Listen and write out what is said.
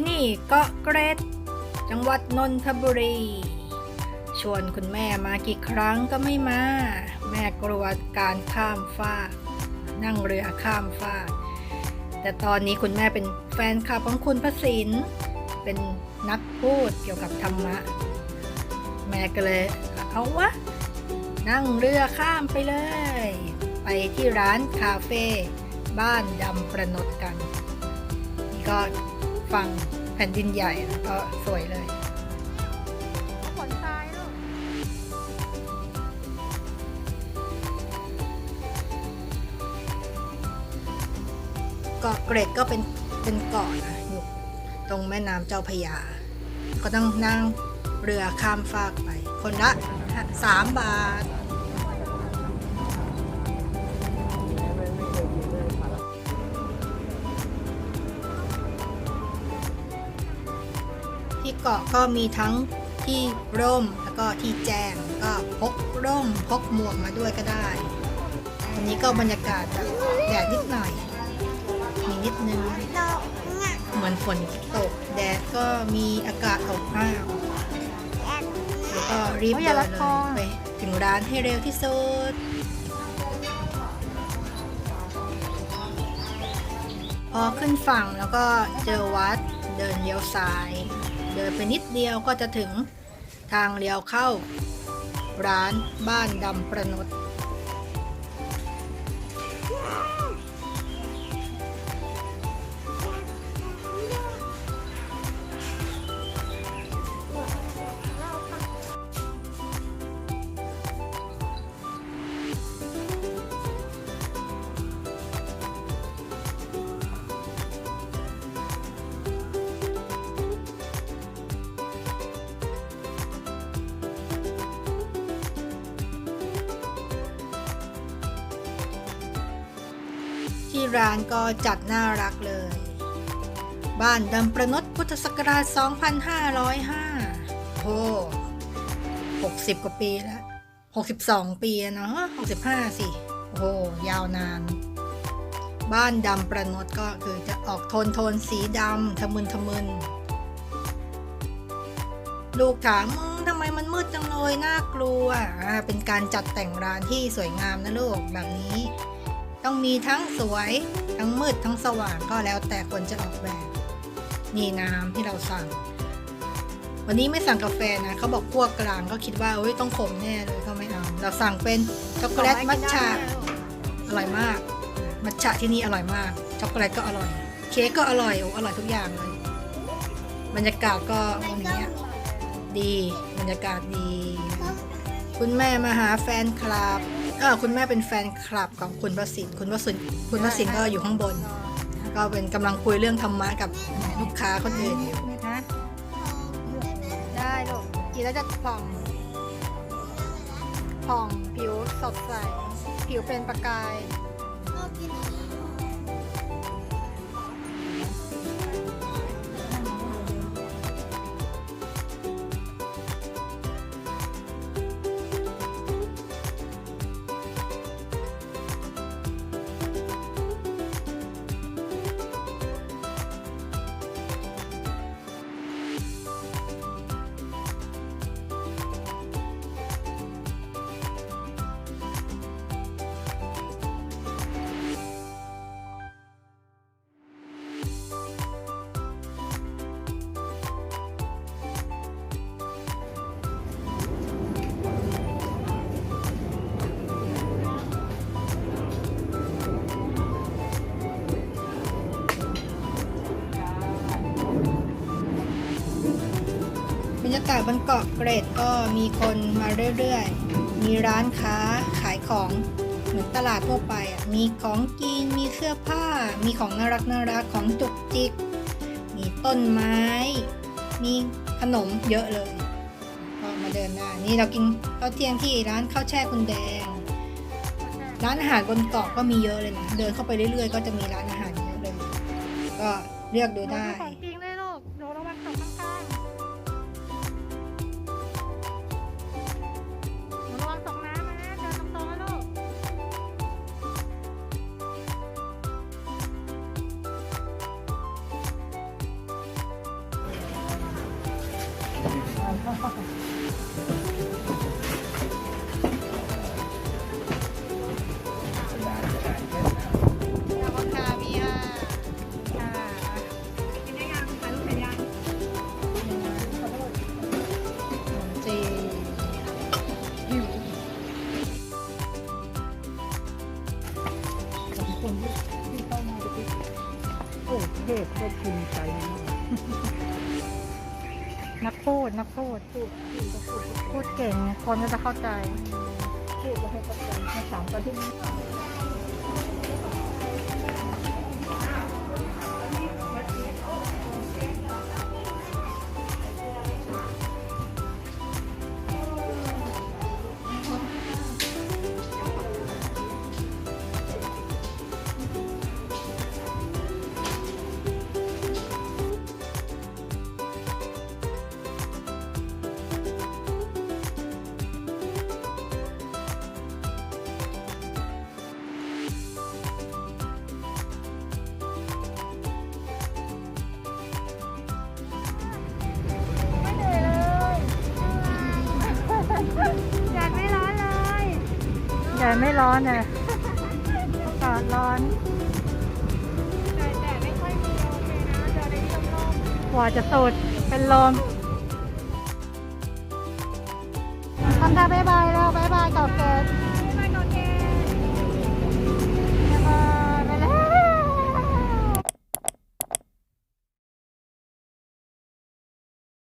ที่นี่เกาะเกร็ด จังหวัดนนทบุรี ชวนคุณแม่มากี่ครั้งก็ไม่มา แม่กลัวการข้ามฟากนั่งเรือข้ามฟากแต่ตอนนี้คุณแม่เป็นแฟนคลับของคุณพระศิลป์เป็นนักพูดเกี่ยวกับธรรมะ แม่ก็เลยเอาวะนั่งเรือข้ามไปเลย ไปที่ร้านคาเฟ่บ้านดำประนดกัน นี่ก็ ฟังแผ่นดินใหญ่แล้วก็สวยเลยขนทรายลูกเกาะเกร็ดก็เป็นเป็นเกาะนะอยู่ตรงแม่น้ำเจ้าพระยา ก็ต้องนั่งเรือข้ามฟากไป คนละสามบาท ที่เกาะก็มีทั้งที่ร่มแล้วก็ที่แจ้งก็พกร่มพกหมวกมาด้วยก็ได้วันนี้ก็บรรยากาศแบบแดดนิดหน่อยมีนิดนึงเหมือนฝนตกแดดก็มีอากาศอบอ้าวแล้วก็รีบเดินเลยไปถึงร้านให้เร็วที่สุดพอขึ้นฝั่งแล้วก็เจอวัดเดินเลี้ยวซ้าย เดินไปนิดเดียวก็จะถึงทางเลี้ยวเข้า ร้านบ้านดำประนด ที่ร้านก็จัดน่ารักเลย บ้านดำประนดพุทธศักราช 2505 โอ้60 กว่าปีแล้ว 62 ปีเนาะ65 สิ โอ้ยาวนาน บ้านดำประนดก็คือจะออกโทนโทนสีดำทะมึนทะมึน ลูกถามมึงทำไมมันมืดจังเลยน่ากลัว เป็นการจัดแต่งร้านที่สวยงามนะลูกแบบนี้ ต้องมีทั้งสวยทั้งมืดทั้งสว่างก็แล้วแต่คนจะออกแบบ นี่น้ำที่เราสั่ง วันนี้ไม่สั่งกาแฟนะเขาบอกพวกกลางก็คิดว่าเอ้ยต้องขมแน่เลยก็ไม่เอาเราสั่งเป็นช็อกโกแลตมัทฉะอร่อยมาก มัทฉะที่นี่อร่อยมาก ช็อกโกแลตก็อร่อย เค้กก็อร่อยโอ้อร่อยทุกอย่างเลย บรรยากาศก็วันนี้ดีบรรยากาศดี คุณแม่มาหาแฟนคลับ เออคุณแม่เป็นแฟนคลับของคุณประสิทธิ์คุณประสิทธิ์คุณประสิทธิ์ก็อยู่ข้างบน ก็เป็นกำลังคุยเรื่องธรรมะกับลูกค้าคนอื่นอยู่นะได้ลูกกินแล้วจะผ่องผ่องผิวสดใส ผิวเป็นประกายบรรากาศบนเกาะเกร็ดก็มีคนมาเรื่อยๆ มีร้านค้าขายของเหมือนตลาดทั่วไปอะ มีของกิน มีเสื้อผ้า มีของน่ารักน่ารักของจุกจิก มีต้นไม้ มีขนมเยอะเลย ก็มาเดินได้ นี่เรากินข้าวเที่ยงที่ร้านข้าวแช่คุณแดง ร้านอาหารบนเกาะก็มีเยอะเลยนะ เดินเข้าไปเรื่อยๆ ก็จะมีร้านอาหารเยอะเลย ก็เลือกดูได้ 哈哈哈。 นักพูดนักพูดพูดพูดเก่งคนก็จะเข้าใจพูดแล้วให้เข้าใจให้ถามกันที่นี่ แดดไม่ร้อนนะอากาศร้อน แต่แดดไม่ค่อยมีลมเลยนะเจอในที่ร่มกว่าจะสุดเป็นลมทำท่าบายบายแล้วบายบายกับเกด